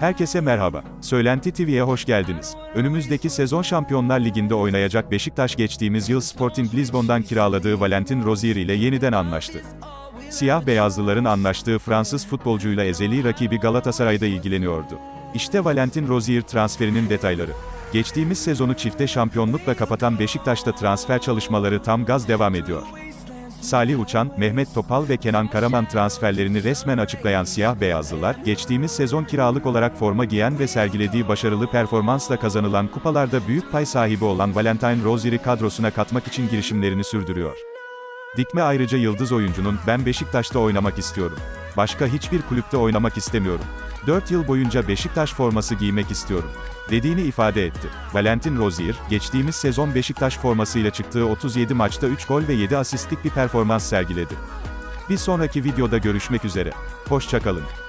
Herkese merhaba. Söylenti TV'ye hoş geldiniz. Önümüzdeki sezon Şampiyonlar Ligi'nde oynayacak Beşiktaş geçtiğimiz yıl Sporting Lisbon'dan kiraladığı Valentin Rozier ile yeniden anlaştı. Siyah beyazlıların anlaştığı Fransız futbolcuyla ezeli rakibi Galatasaray'da ilgileniyordu. İşte Valentin Rozier transferinin detayları. Geçtiğimiz sezonu çifte şampiyonlukla kapatan Beşiktaş'ta transfer çalışmaları tam gaz devam ediyor. Salih Uçan, Mehmet Topal ve Kenan Karaman transferlerini resmen açıklayan siyah beyazlılar, geçtiğimiz sezon kiralık olarak forma giyen ve sergilediği başarılı performansla kazanılan kupalarda büyük pay sahibi olan Valentine Rozier'i kadrosuna katmak için girişimlerini sürdürüyor. Dikme ayrıca yıldız oyuncunun, ben Beşiktaş'ta oynamak istiyorum. Başka hiçbir kulüpte oynamak istemiyorum. 4 yıl boyunca Beşiktaş forması giymek istiyorum. Dediğini ifade etti. Valentin Rozier, geçtiğimiz sezon Beşiktaş formasıyla çıktığı 37 maçta 3 gol ve 7 asistlik bir performans sergiledi. Bir sonraki videoda görüşmek üzere. Hoşçakalın.